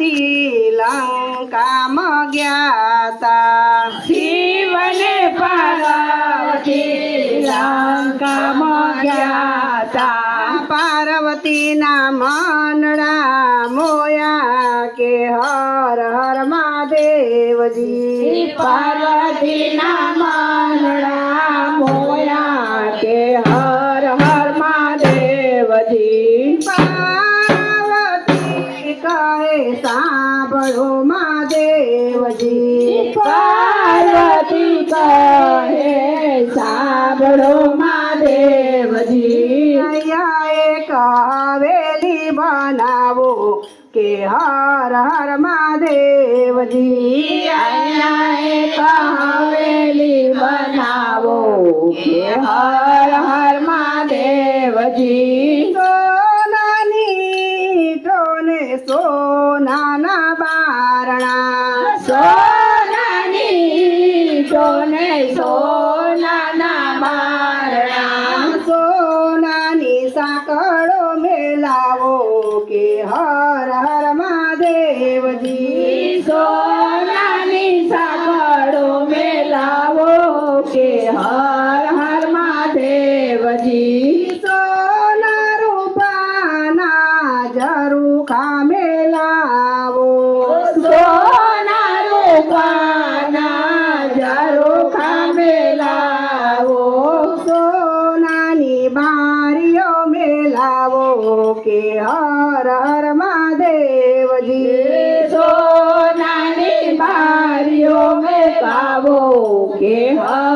लंका मग्याता शिवने पार्वती लंका मग्याता पार्वती ना मनडा मोया के हर हर महादेवजी. पार्वती ना मनडा मोया के हर हर महादेवजी. સાંભળો મહાદેવજી પાર્વતી કહે સાંભળો મહાદેવજી અહીંયા એક હવેલી બનાવો કે હર હર મહાદેવજી અહીંયા એક હવેલી બનાવો કે હર હર મહાદેવજી સોનાની ટોને સોનાના સોના સોનાની સોને સોનાના મારણા સોનાની સાંકળો મેલાવો કે હર હર મહાદેવજી સોનાની સાંકળો મેલાવો કે હર હર મહાદેવજી સોના રૂપાના જરૂ કામ के हर हर महादेव जी। सोनाली बारियों में पावो के हर